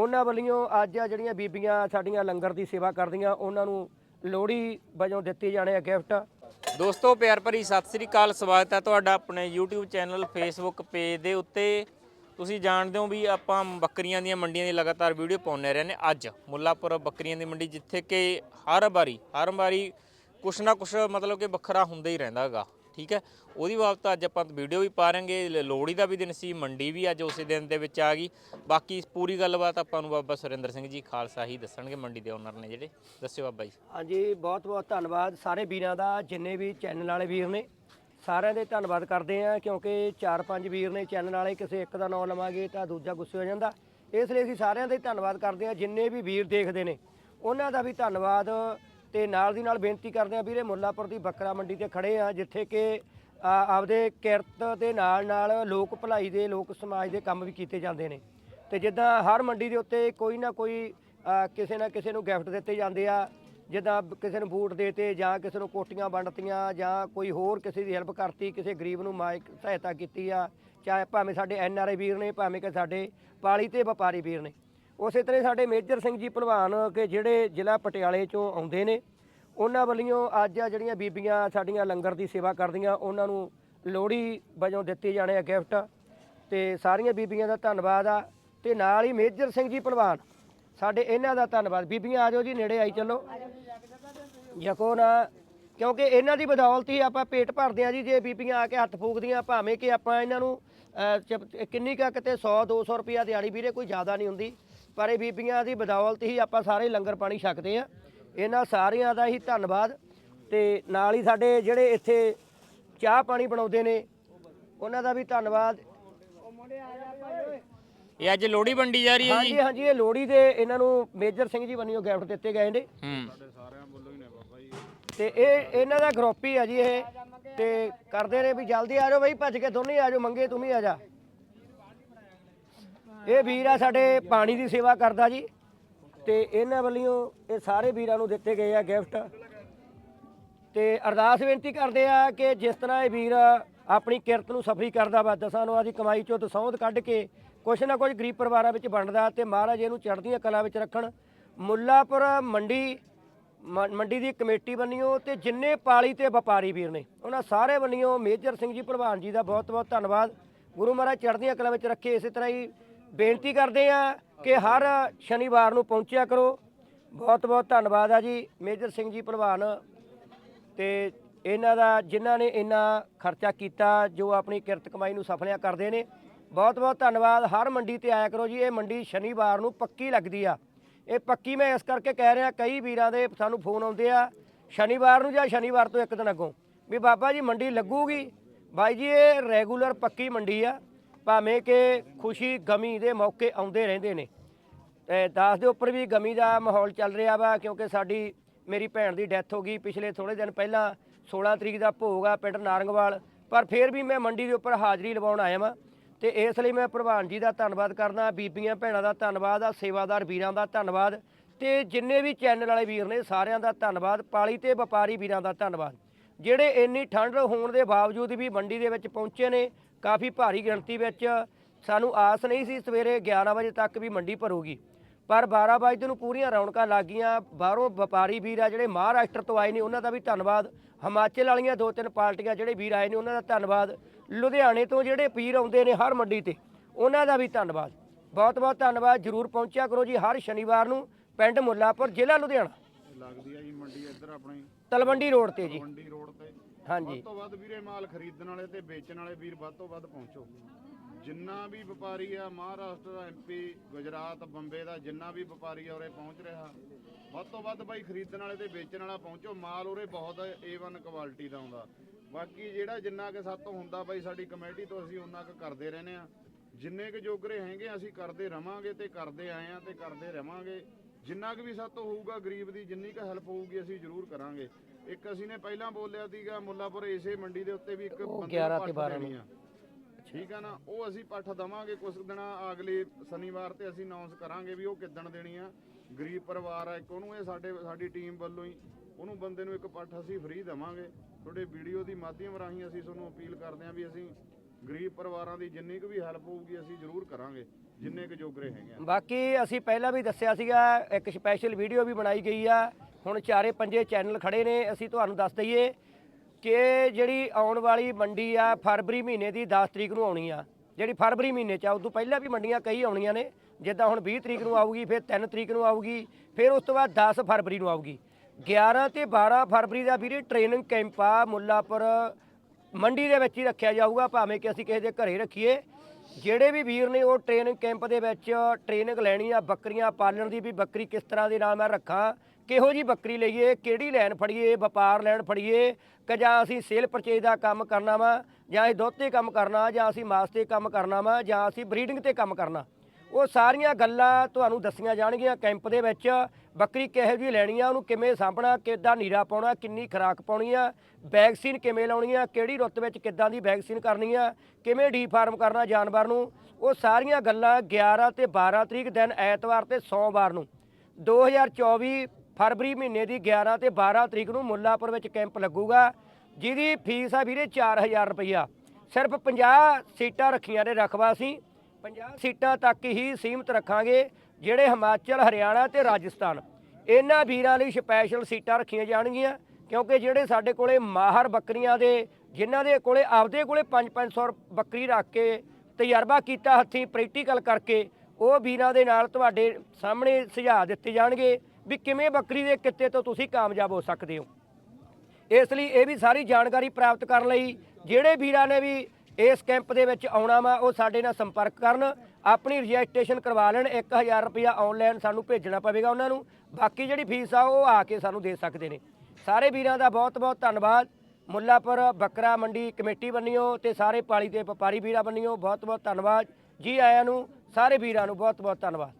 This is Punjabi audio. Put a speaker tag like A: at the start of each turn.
A: ਉਹਨਾਂ ਵੱਲੋਂ ਅੱਜ ਆ ਜਿਹੜੀਆਂ ਬੀਬੀਆਂ ਸਾਡੀਆਂ ਲੰਗਰ ਦੀ ਸੇਵਾ ਕਰਦੀਆਂ, ਉਹਨਾਂ ਨੂੰ ਲੋਹੜੀ ਵਜੋਂ ਦਿੱਤੇ ਜਾਣੇ ਆ ਗਿਫਟ।
B: ਦੋਸਤੋ, ਪਿਆਰ ਭਰੀ ਸਤਿ ਸ੍ਰੀ ਅਕਾਲ, ਸਵਾਗਤ ਹੈ ਤੁਹਾਡਾ ਆਪਣੇ YouTube ਚੈਨਲ, Facebook ਪੇਜ ਦੇ ਉੱਤੇ। ਤੁਸੀਂ ਜਾਣਦੇ ਹੋ ਵੀ ਆਪਾਂ ਬੱਕਰੀਆਂ ਦੀਆਂ ਮੰਡੀਆਂ ਦੀ ਲਗਾਤਾਰ ਵੀਡੀਓ ਪਾਉਂਦੇ ਰਹੇ ਨੇ ਅੱਜ। ਮੁੱਲਾਪੁਰ ਬੱਕਰੀਆਂ ਦੀ ਮੰਡੀ ਜਿੱਥੇ ਕਿ ਹਰ ਵਾਰੀ ਹਰ ਵਾਰੀ ਕੁਛ ਨਾ ਕੁਛ ਮਤਲਬ ਕਿ ਵੱਖਰਾ ਹੁੰਦਾ ਹੀ ਰਹਿੰਦਾ ਹੈਗਾ। ਠੀਕ ਹੈ? ਉਹਦੀ ਬਾਬਤ ਅੱਜ ਆਪਾਂ ਵੀਡੀਓ ਵੀ ਪਾ ਰਾਂਗੇ ਲ- ਲੋਹੜੀ ਦਾ ਵੀ ਦਿਨ ਸੀ, ਮੰਡੀ ਵੀ ਅੱਜ ਉਸੇ ਦਿਨ ਦੇ ਵਿੱਚ ਆ ਗਈ। ਬਾਕੀ ਪੂਰੀ ਗੱਲਬਾਤ ਆਪਾਂ ਨੂੰ ਬਾਬਾ ਸੁਰਿੰਦਰ ਸਿੰਘ ਜੀ ਖਾਲਸਾ ਹੀ ਦੱਸਣਗੇ, ਮੰਡੀ ਦੇ ਓਨਰ ਨੇ ਜਿਹੜੇ। ਦੱਸਿਓ ਬਾਬਾ ਜੀ।
A: ਹਾਂਜੀ ਬਹੁਤ ਬਹੁਤ ਧੰਨਵਾਦ ਸਾਰੇ ਵੀਰਾਂ ਦਾ, ਜਿੰਨੇ ਵੀ ਚੈਨਲ ਵਾਲੇ ਵੀਰ ਨੇ। ਸਾਰਿਆਂ ਦੇ ਧੰਨਵਾਦ ਕਰਦੇ ਆ ਕਿਉਂਕਿ ਚਾਰ ਪੰਜ ਵੀਰ ਨੇ ਚੈਨਲ ਵਾਲੇ, ਕਿਸੇ ਇੱਕ ਦਾ ਨਾਮ ਲਵਾਂਗੇ ਤਾਂ ਦੂਜਾ ਗੁੱਸੇ ਹੋ ਜਾਂਦਾ। ਇਸ ਲਈ ਅਸੀਂ ਸਾਰਿਆਂ ਦਾ ਧੰਨਵਾਦ ਕਰਦੇ ਆ ਜਿੰਨੇ ਵੀ ਵੀਰ ਦੇਖਦੇ ਨੇ। ਉਹਨਾਂ ਦਾ ਵੀ ਧੰਨਵਾਦ ਤੇ ਨਾਲ ਦੀ ਨਾਲ ਬੇਨਤੀ ਕਰਦੇ ਆ ਵੀਰੇ ਮੁੱਲਾਪੁਰ ਦੀ ਬੱਕਰਾ ਮੰਡੀ ਤੇ ਖੜੇ ਆ ਜਿੱਥੇ ਕਿ ਆਪਦੇ ਕਿਰਤ ਦੇ ਨਾਲ ਨਾਲ ਲੋਕ ਭਲਾਈ ਦੇ, ਲੋਕ ਸਮਾਜ ਦੇ ਕੰਮ ਵੀ ਕੀਤੇ ਜਾਂਦੇ ਨੇ। ਤੇ ਜਿੱਦਾਂ ਹਰ ਮੰਡੀ ਦੇ ਉੱਤੇ ਕੋਈ ਨਾ ਕੋਈ ਕਿਸੇ ਨਾ ਕਿਸੇ ਨੂੰ ਗਿਫਟ ਦਿੱਤੇ ਜਾਂਦੇ ਆ, ਜਿੱਦਾਂ ਕਿਸੇ ਨੂੰ ਬੂਟ ਦੇਤੇ ਜਾਂ ਕਿਸੇ ਨੂੰ ਕੋਟੀਆਂ ਵੰਡਤੀਆਂ ਜਾਂ ਕੋਈ ਹੋਰ ਕਿਸੇ ਦੀ ਹੈਲਪ ਕਰਤੀ, ਕਿਸੇ ਗਰੀਬ ਨੂੰ ਮਾਇਕ ਸਹਾਇਤਾ ਕੀਤੀ ਆ, ਚਾਹੇ ਭਾਵੇਂ ਸਾਡੇ ਐਨ ਆਰ ਆਈ ਵੀਰ ਨੇ, ਭਾਵੇਂ ਕਿ ਸਾਡੇ ਪਾਲੀ ਤੇ ਵਪਾਰੀ ਵੀਰ ਨੇ। ਉਸੇ ਤਰ੍ਹਾਂ ਸਾਡੇ ਮੇਜਰ ਸਿੰਘ ਜੀ ਭਲਵਾਨ ਕਿ ਜਿਹੜੇ ਜ਼ਿਲ੍ਹਾ ਪਟਿਆਲੇ ਚੋਂ ਆਉਂਦੇ ਨੇ ਉਹਨਾਂ ਵੱਲੋਂ ਅੱਜ ਆ ਜਿਹੜੀਆਂ ਬੀਬੀਆਂ ਸਾਡੀਆਂ ਲੰਗਰ ਦੀ ਸੇਵਾ ਕਰਦੀਆਂ ਉਹਨਾਂ ਨੂੰ ਲੋਹੜੀ ਵਜੋਂ ਦਿੱਤੇ ਜਾਣੇ ਆ ਗਿਫਟ ਤੇ ਸਾਰੀਆਂ ਬੀਬੀਆਂ ਦਾ ਧੰਨਵਾਦ ਆ ਤੇ ਨਾਲ ਹੀ ਮੇਜਰ ਸਿੰਘ ਜੀ ਭਲਵਾਨ ਸਾਡੇ ਇਹਨਾਂ ਦਾ ਧੰਨਵਾਦ। ਬੀਬੀਆਂ ਆ ਜਾਓ ਜੀ ਨੇੜੇ ਆਈ ਚੱਲੋ। ਯਕੋ ਨਾ ਕਿਉਂਕਿ ਇਹਨਾਂ ਦੀ ਬਦੌਲਤ ਹੀ ਆਪਾਂ ਪੇਟ ਭਰਦੇ ਆ ਜੀ ਜੇ ਬੀਬੀਆਂ ਆ ਕੇ ਹੱਥ ਫੂਕਦੀਆਂ ਭਾਵੇਂ ਕਿ ਆਪਾਂ ਇਹਨਾਂ ਨੂੰ ਅਹ, ਕਿੰਨੀ ਕੁ ਕਿਤੇ 100 200 ਰੁਪਿਆ ਦਿਹਾੜੀ ਵੀਰੇ ਕੋਈ ਜ਼ਿਆਦਾ ਨਹੀਂ ਹੁੰਦੀ। ਪਰ ਇਹ ਬੀਬੀਆਂ ਦੀ ਬਦੌਲਤ ਹੀ ਆਪਾਂ ਸਾਰੇ ਲੰਗਰ ਪਾਣੀ ਛਕਦੇ ਆ ਇਹਨਾਂ ਸਾਰਿਆਂ ਦਾ ਹੀ ਧੰਨਵਾਦ ਤੇ ਨਾਲ ਹੀ ਸਾਡੇ ਜਿਹੜੇ ਇੱਥੇ ਚਾਹ ਪਾਣੀ ਬਣਾਉਂਦੇ ਨੇ ਉਹਨਾਂ ਦਾ ਵੀ ਧੰਨਵਾਦ।
B: ਇਹ ਅੱਜ ਲੋਹੜੀ ਵੰਡੀ ਜਾ ਰਹੀ ਹੈ ਜੀ?
A: ਹਾਂਜੀ ਹਾਂਜੀ ਇਹ ਲੋਹੜੀ ਦੇ ਇਹਨਾਂ ਨੂੰ ਮੇਜਰ ਸਿੰਘ ਜੀ ਵੱਲੋਂ ਗਿਫਟ ਦਿੱਤੇ ਗਏ ਨੇ।
B: ਹੂੰ।
A: ਤੇ ਇਹ ਇਹਨਾਂ ਦਾ ਗਰੁੱਪ ਹੀ ਆ ਜੀ ਇਹ। ਤੇ ਕਰਦੇ ਨੇ ਵੀ ਜਲਦੀ ਆ ਜਾਓ ਬਈ ਭੱਜ ਕੇ ਦੋਨੇ ਆ ਜਾਓ ਮੰਗੇ ਤੂੰ ਵੀ ਆ ਜਾ। ਇਹ ਵੀਰ ਆ ਸਾਡੇ ਪਾਣੀ ਦੀ ਸੇਵਾ ਕਰਦਾ ਜੀ। ਤੇ ਇਹਨਾਂ ਵੱਲੋਂ ਇਹ ਸਾਰੇ ਵੀਰਾਂ ਨੂੰ ਦਿੱਤੇ ਗਏ ਆ ਗਿਫਟ। ਤੇ ਅਰਦਾਸ ਬੇਨਤੀ ਕਰਦੇ ਆ ਕਿ ਜਿਸ ਤਰ੍ਹਾਂ ਇਹ ਵੀਰ ਆਪਣੀ ਕਿਰਤ ਨੂੰ ਸਫਰੀ ਕਰਦਾ ਵਾ, ਦਸਾਂ ਨੂੰ ਆਦੀ ਕਮਾਈ ਚੋਂ ਦਸੌਂਦ ਕੱਢ ਕੇ ਕੁਛ ਨਾ ਕੁਛ ਗਰੀਬ ਪਰਿਵਾਰਾਂ ਵਿੱਚ ਵੰਡਦਾ ਤੇ ਮਹਾਰਾਜ ਇਹਨੂੰ ਚੜ੍ਹਦੀਆਂ ਕਲਾ ਵਿੱਚ ਰੱਖਣ। ਮੁੱਲਾਪੁਰ ਮੰਡੀ, ਮ- ਮੰਡੀ ਦੀ ਕਮੇਟੀ ਬੰਨਿਓ ਤੇ ਜਿੰਨੇ ਪਾਲੀ ਤੇ ਵਪਾਰੀ ਵੀਰ ਨੇ, ਉਹਨਾਂ ਸਾਰੇ ਬੰਨਿਓ ਮੇਜਰ ਸਿੰਘ ਜੀ ਪ੍ਰਧਾਨ ਜੀ ਦਾ ਬਹੁਤ ਬਹੁਤ ਧੰਨਵਾਦ। ਗੁਰੂ ਮਹਾਰਾਜ ਚੜ੍ਹਦੀਆਂ ਕਲਾ ਵਿੱਚ ਰੱਖੇ, ਇਸੇ ਤਰ੍ਹਾਂ ਹੀ ਬੇਨਤੀ ਕਰਦੇ ਆ ਕਿ ਹਰ ਸ਼ਨੀਵਾਰ ਨੂੰ ਪਹੁੰਚਿਆ ਕਰੋ। ਬਹੁਤ ਬਹੁਤ ਧੰਨਵਾਦ ਆ ਜੀ ਮੇਜਰ ਸਿੰਘ ਜੀ ਪ੍ਰਧਾਨ ਤੇ ਇਹਨਾਂ ਦਾ ਜਿਨ੍ਹਾਂ ਨੇ ਇੰਨਾ ਖਰਚਾ ਕੀਤਾ, ਜੋ ਆਪਣੀ ਕਿਰਤ ਕਮਾਈ ਨੂੰ ਸਫਲਿਆ ਕਰਦੇ ਨੇ। ਬਹੁਤ ਬਹੁਤ ਧੰਨਵਾਦ, ਹਰ ਮੰਡੀ ਤੇ ਆਇਆ ਕਰੋ ਜੀ, ਇਹ ਮੰਡੀ ਸ਼ਨੀਵਾਰ ਨੂੰ ਪੱਕੀ ਲੱਗਦੀ ਆ। ਇਹ ਪੱਕੀ ਮੈਂ ਇਸ ਕਰਕੇ ਕਹਿ ਰਿਹਾ, ਕਈ ਵੀਰਾਂ ਦੇ ਸਾਨੂੰ ਫੋਨ ਆਉਂਦੇ ਆ, ਸ਼ਨੀਵਾਰ ਨੂੰ ਜਾਂ ਸ਼ਨੀਵਾਰ ਤੋਂ ਇੱਕ ਦਿਨ ਅੱਗੋਂ, ਵੀ ਬਾਬਾ ਜੀ ਮੰਡੀ ਲੱਗੂਗੀ। ਬਾਈ ਜੀ, ਇਹ ਰੈਗੂਲਰ ਪੱਕੀ ਮੰਡੀ ਆ। ਭਾਵੇਂ ਕਿ ਖੁਸ਼ੀ ਗਮੀ ਦੇ ਮੌਕੇ ਆਉਂਦੇ ਰਹਿੰਦੇ ਨੇ। ਤੇ ਦਾਸ ਦੇ ਉੱਪਰ ਵੀ ਗਮੀ ਦਾ ਮਾਹੌਲ ਚੱਲ ਰਿਹਾ ਵਾ, ਕਿਉਂਕਿ ਸਾਡੀ, ਮੇਰੀ ਭੈਣ ਦੀ ਡੈਥ ਹੋ ਗਈ ਪਿਛਲੇ ਥੋੜੇ ਦਿਨ ਪਹਿਲਾਂ 16 ਤਰੀਕ ਦਾ ਭੋਗ ਆ ਪਿੰਡ ਨਾਰੰਗਵਾਲ। ਪਰ ਫਿਰ ਵੀ ਮੈਂ ਮੰਡੀ ਦੇ ਉੱਪਰ ਹਾਜ਼ਰੀ ਲਵਾਉਣ ਆਇਆ ਵਾਂ ਤੇ ਇਸ ਲਈ ਮੈਂ ਪ੍ਰਧਾਨ ਜੀ ਦਾ ਧੰਨਵਾਦ ਕਰਦਾ, ਬੀਬੀਆਂ ਭੈਣਾਂ ਦਾ ਧੰਨਵਾਦ, ਆ ਸੇਵਾਦਾਰ ਵੀਰਾਂ ਦਾ ਧੰਨਵਾਦ ਤੇ ਜਿੰਨੇ ਵੀ ਚੈਨਲ ਵਾਲੇ ਵੀਰ ਨੇ ਸਾਰਿਆਂ ਦਾ ਧੰਨਵਾਦ, ਪਾਲੀ ਤੇ ਵਪਾਰੀ ਵੀਰਾਂ ਦਾ ਧੰਨਵਾਦ। ਜਿਹੜੇ ਇੰਨੀ ਠੰਡ ਹੋਣ ਦੇ ਬਾਵਜੂਦ ਵੀ ਮੰਡੀ ਦੇ ਵਿੱਚ ਪਹੁੰਚੇ ਨੇ ਕਾਫੀ ਭਾਰੀ ਗਿਣਤੀ ਵਿੱਚ ਸਾਨੂੰ ਆਸ ਨਹੀਂ ਸੀ ਸਵੇਰੇ 11 ਵਜੇ ਤੱਕ ਵੀ ਮੰਡੀ ਭਰੂਗੀ। ਪਰ 12 ਵਜੇ ਨੂੰ ਪੂਰੀਆਂ ਰੌਣਕਾਂ ਲੱਗ ਗਈਆਂ। ਬਾਹਰੋਂ ਵਪਾਰੀ ਵੀਰ ਆ ਜਿਹੜੇ ਮਹਾਰਾਸ਼ਟਰ ਤੋਂ ਆਏ ਨੇ ਉਹਨਾਂ ਦਾ ਵੀ ਧੰਨਵਾਦ। ਹਿਮਾਚਲ ਵਾਲੀਆਂ ਦੋ ਤਿੰਨ ਪਾਰਟੀਆਂ ਜਿਹੜੇ ਵੀਰ ਆਏ ਨੇ ਉਹਨਾਂ ਦਾ ਧੰਨਵਾਦ। ਲੁਧਿਆਣੇ ਤੋਂ ਜਿਹੜੇ ਵੀਰ ਆਉਂਦੇ ਨੇ ਹਰ ਮੰਡੀ ਤੇ ਉਹਨਾਂ ਦਾ ਵੀ ਧੰਨਵਾਦ। ਬਹੁਤ ਬਹੁਤ ਧੰਨਵਾਦ। ਜਰੂਰ ਪਹੁੰਚਿਆ ਕਰੋ ਜੀ ਹਰ ਸ਼ਨੀਵਾਰ ਨੂੰ ਪਿੰਡ ਮੁੱਲਾਪੁਰ ਜ਼ਿਲ੍ਹਾ ਲੁਧਿਆਣਾ।
C: ਲੱਗਦੀ ਆ ਜੀ ਮੰਡੀ ਇੱਧਰ ਆਪਣੀ।
A: ਤਲਵੰਡੀ ਰੋਡ ਤੇ ਜੀ।
C: ਮੰਡੀ ਰੋਡ ਤੇ।
A: ਹਾਂਜੀ।
C: ਵੱਧ ਤੋਂ ਵੱਧ ਵੀਰੇ ਮਾਲ ਖਰੀਦਣ ਵਾਲੇ ਤੇ ਵੇਚਣ ਵਾਲੇ ਵੀਰ ਵੱਧ ਤੋਂ ਵੱਧ ਪਹੁੰਚੋ। ਜਿੰਨਾ ਵੀ ਵਪਾਰੀ ਆ, ਮਹਾਰਾਸ਼ਟਰ ਦਾ ਐਮਪੀ ਗੁਜਰਾਤ, ਬੰਬੇ ਦਾ ਜਿੰਨਾ ਵੀ ਵਪਾਰੀ ਆ, ਉਰੇ ਪਹੁੰਚ ਰਿਹਾ। ਵੱਧ ਤੋਂ ਵੱਧ ਬਾਈ ਖਰੀਦਣ ਵਾਲੇ ਤੇ ਵੇਚਣ ਵਾਲਾ ਪਹੁੰਚੋ, ਮਾਲ ਉਰੇ ਬਹੁਤ A1 ਕੁਆਲਿਟੀ ਦਾ ਆਉਂਦਾ। ਬਾਕੀ ਜਿਹੜਾ ਜਿੰਨਾ ਕਿ ਸਾਤੋਂ ਹੁੰਦਾ ਬਾਈ, ਸਾਡੀ ਕਮੇਟੀ ਤੋਂ ਅਸੀਂ ਉਹਨਾਂ ਕੁ ਕਰਦੇ ਰਹਿੰਦੇ ਆ ਜਿੰਨੇ ਕੁ ਜੋਗਰੇ ਹੈਗੇ, ਅਸੀਂ ਕਰਦੇ ਰਵਾਂਗੇ ਤੇ ਕਰਦੇ ਆਏ ਆ ਤੇ ਕਰਦੇ ਰਵਾਂਗੇ। ਜਿੰਨਾ ਕੁ ਵੀ ਸਾਤੋਂ ਹੋਊਗਾ, ਗਰੀਬ ਦੀ ਜਿੰਨੀ ਕੁ ਹੈਲਪ ਹੋਊਗੀ, ਅਸੀਂ ਜ਼ਰੂਰ ਕਰਾਂਗੇ। ਇੱਕ ਅਸੀਂ ਨੇ ਪਹਿਲਾਂ ਬੋਲਿਆ ਸੀਗਾ ਮੁੱਲਾਪੁਰ ਇਸੇ ਮੰਡੀ ਦੇ ਉੱਤੇ ਵੀ ਇੱਕ ਬੰਦੇ
A: 11
C: ਨੂੰ
A: ਤੇ
C: ਪੱਠ
A: 12
C: ਦੇਣੀ ਆ। ਠੀਕ ਆ ਨਾ ਉਹ ਅਸੀਂ ਪੱਠ ਦਵਾਂਗੇ ਕੁਝ ਦਿਨਾਂ ਅਗਲੇ ਸ਼ਨੀਵਾਰ ਤੇ ਅਸੀਂ ਅਨਾਉਂਸ ਕਰਾਂਗੇ ਵੀ ਉਹ ਕਿੱਦਣ ਦੇਣੀ ਆ। ਗਰੀਬ ਪਰਿਵਾਰ ਆ ਇੱਕ ਉਹਨੂੰ ਇਹ ਸਾਡੇ ਸਾਡੀ ਟੀਮ ਵੱਲੋਂ ਹੀ ਉਹਨੂੰ ਬੰਦੇ ਨੂੰ ਇੱਕ ਪੱਠ ਅਸੀਂ ਫ੍ਰੀ ਦੇਵਾਂਗੇ। ਤੁਹਾਡੇ ਵੀਡੀਓ ਦੀ ਮਾਧਿਅਮ ਰਾਹੀਂ ਅਸੀਂ ਤੁਹਾਨੂੰ ਅਪੀਲ ਕਰਦੇ ਹਾਂ ਵੀ ਅਸੀਂ ਗਰੀਬ ਪਰਿਵਾਰਾਂ ਦੀ ਜਿੰਨੀ ਕੁ ਵੀ ਹੈਲਪ ਹੋਊਗੀ ਅਸੀਂ ਜ਼ਰੂਰ ਕਰਾਂਗੇ ਜਿੰਨੇ ਕੁ ਜੋਗਰੇ ਹੈਗੇ ਆ।
A: ਬਾਕੀ ਅਸੀਂ ਪਹਿਲਾਂ ਵੀ ਦੱਸਿਆ ਸੀਗਾ ਇੱਕ ਸਪੈਸ਼ਲ ਵੀਡੀਓ ਵੀ ਬਣਾਈ ਗਈ ਆ। ਹੁਣ ਚਾਰੇ ਪੰਜੇ ਚੈਨਲ ਖੜੇ ਨੇ, ਅਸੀਂ ਤੁਹਾਨੂੰ ਦੱਸ ਦਈਏ ਕਿ ਜਿਹੜੀ ਆਉਣ ਵਾਲੀ ਮੰਡੀ ਆ, ਫਰਵਰੀ ਮਹੀਨੇ ਦੀ 10 ਤਰੀਕ ਨੂੰ ਆਉਣੀ ਆ। ਜਿਹੜੀ ਫਰਵਰੀ ਮਹੀਨੇ ਚ ਆ, ਉਦੋਂ ਪਹਿਲਾਂ ਵੀ ਮੰਡੀਆਂ ਕਈ ਆਉਣੀਆਂ ਨੇ। ਜਿੱਦਾਂ ਹੁਣ 20 ਤਰੀਕ ਨੂੰ ਆਊਗੀ, ਫਿਰ 3 ਤਰੀਕ ਨੂੰ ਆਊਗੀ, ਫਿਰ ਉਸ ਤੋਂ ਬਾਅਦ 10 ਫਰਵਰੀ ਨੂੰ ਆਊਗੀ। 11 ਤੇ 12 ਫਰਵਰੀ ਦਾ ਵੀਰੇ ਟ੍ਰੇਨਿੰਗ ਕੈਂਪ ਆ, ਮੁੱਲਾਪੁਰ। ਮੰਡੀ ਦੇ ਵਿੱਚ ਹੀ ਰੱਖਿਆ ਜਾਊਗਾ, ਭਾਵੇਂ ਕਿ ਅਸੀਂ ਕਿਸੇ ਦੇ ਘਰੇ ਰੱਖੀਏ। ਜਿਹੜੇ ਵੀ ਵੀਰ ਨੇ ਉਹ ਟ੍ਰੇਨਿੰਗ ਕੈਂਪ ਦੇ ਵਿੱਚ ਟ੍ਰੇਨਿੰਗ ਲੈਣੀ ਆ, ਬੱਕਰੀਆਂ ਪਾਲਣ ਦੀ ਵੀ ਬੱਕਰੀ ਕਿਸ ਤਰ੍ਹਾਂ ਦੇ ਨਾਲ ਮੈਂ ਰੱਖਾਂ। ਕਿਹੋ ਜੀ ਬੱਕਰੀ ਲਈਏ, ਕਿਹੜੀ ਲੈਣ ਫੜੀਏ, ਵਪਾਰ ਲੈਣ ਫੜੀਏ, ਕਿ ਜਾਂ ਅਸੀਂ ਸੇਲ ਪਰਚੇਜ ਦਾ ਕੰਮ ਕਰਨਾ ਵਾ, ਜਾਂ ਅਸੀਂ ਦੁੱਧ ਤੇ ਕੰਮ ਕਰਨਾ, ਜਾਂ ਅਸੀਂ ਮਾਸ ਤੇ ਕੰਮ ਕਰਨਾ ਵਾ, ਜਾਂ ਅਸੀਂ ਬਰੀਡਿੰਗ ਤੇ ਕੰਮ ਕਰਨਾ। ਉਹ ਸਾਰੀਆਂ ਗੱਲਾਂ ਤੁਹਾਨੂੰ ਦੱਸੀਆਂ ਜਾਣਗੀਆਂ ਕੈਂਪ ਦੇ ਵਿੱਚ, ਬੱਕਰੀ ਕਿਹੋ ਜਿਹੀ ਲੈਣੀ ਆ, ਉਹਨੂੰ ਕਿਵੇਂ ਸਾਂਭਣਾ, ਕਿੱਦਾਂ ਨੀਰਾ ਪਾਉਣਾ, ਕਿੰਨੀ ਖੁਰਾਕ ਪਾਉਣੀ ਆ, ਵੈਕਸੀਨ ਕਿਵੇਂ ਲਾਉਣੀ ਆ, ਕਿਹੜੀ ਰੁੱਤ ਵਿੱਚ ਕਿੱਦਾਂ ਦੀ ਵੈਕਸੀਨ ਕਰਨੀ ਆ, ਕਿਵੇਂ ਡੀਫਾਰਮ ਕਰਨਾ ਜਾਨਵਰ ਨੂੰ, ਉਹ ਸਾਰੀਆਂ ਗੱਲਾਂ 11 ਤੇ 12 ਤਰੀਕ ਦਿਨ ਐਤਵਾਰ ਤੇ ਸੋਮਵਾਰ ਨੂੰ। 2024 ਫਰਵਰੀ ਮਹੀਨੇ ਦੀ 11 ਤੇ 12 ਤਰੀਕ ਨੂੰ ਮੁੱਲਾਪੁਰ ਵਿੱਚ ਕੈਂਪ ਲੱਗੂਗਾ, ਜਿਹਦੀ ਫੀਸ ਆ ਵੀਰੇ 4000 ਰੁਪਈਆ। ਸਿਰਫ 50 ਸੀਟਾਂ ਰੱਖੀਆਂ ਨੇ ਰਖਵਾ ਅਸੀਂ 50 ਸੀਟਾਂ ਤੱਕ ਹੀ ਸੀਮਤ ਰੱਖਾਂਗੇ, ਜਿਹੜੇ ਹਿਮਾਚਲ, ਹਰਿਆਣਾ ਤੇ ਰਾਜਸਥਾਨ। ਇਹਨਾਂ ਵੀਰਾਂ ਲਈ ਸਪੈਸ਼ਲ ਸੀਟਾਂ ਰੱਖੀਆਂ ਜਾਣਗੀਆਂ, ਕਿਉਂਕਿ ਜਿਹੜੇ ਸਾਡੇ ਕੋਲੇ ਮਾਹਰ ਬੱਕਰੀਆਂ ਦੇ, ਜਿਨ੍ਹਾਂ ਦੇ ਕੋਲੇ ਆਪਦੇ ਕੋਲੇ 5-500 ਬੱਕਰੀ ਰੱਖ ਕੇ ਤਜਰਬਾ ਕੀਤਾ ਹੱਥੀਂ ਪ੍ਰੈਕਟੀਕਲ ਕਰਕੇ, ਉਹ ਵੀਰਾਂ ਦੇ ਨਾਲ ਤੁਹਾਡੇ ਸਾਹਮਣੇ ਸੁਝਾਅ ਦਿੱਤੇ ਜਾਣਗੇ। ਵੀ ਕਿਵੇਂ ਬੱਕਰੀ ਦੇ ਕਿੱਤੇ ਤੋਂ ਤੁਸੀਂ ਕਾਮਯਾਬ ਹੋ ਸਕਦੇ ਹੋ। ਇਸ ਲਈ ਇਹ ਵੀ ਸਾਰੀ ਜਾਣਕਾਰੀ ਪ੍ਰਾਪਤ ਕਰਨ ਲਈ ਜਿਹੜੇ ਵੀਰਾਂ ਨੇ ਵੀ ਇਸ ਕੈਂਪ ਦੇ ਵਿੱਚ ਆਉਣਾ ਵਾ, ਉਹ ਸਾਡੇ ਨਾਲ ਸੰਪਰਕ ਕਰਨ, ਆਪਣੀ ਰਜਿਸਟ੍ਰੇਸ਼ਨ ਕਰਵਾ ਲੈਣ 1000 ਰੁਪਇਆ ਆਨਲਾਈਨ ਸਾਨੂੰ ਭੇਜਣਾ ਪਵੇਗਾ ਉਹਨਾਂ ਨੂੰ, ਬਾਕੀ ਜਿਹੜੀ ਫੀਸ ਆ ਉਹ ਆ ਕੇ ਸਾਨੂੰ ਦੇ ਸਕਦੇ ਨੇ। ਸਾਰੇ ਵੀਰਾਂ ਦਾ ਬਹੁਤ ਬਹੁਤ ਧੰਨਵਾਦ। ਮੁੱਲਾਪੁਰ, ਬੱਕਰਾ ਮੰਡੀ ਕਮੇਟੀ ਬੰਨਿਓ ਤੇ ਸਾਰੇ ਪਾਲੀ ਦੇ ਵਪਾਰੀ ਵੀਰਾਂ ਬੰਨਿਓ ਬਹੁਤ ਬਹੁਤ ਧੰਨਵਾਦ। ਜੀ ਆਇਆਂ ਨੂੰ, ਸਾਰੇ ਵੀਰਾਂ ਨੂੰ ਬਹੁਤ ਬਹੁਤ ਧੰਨਵਾਦ।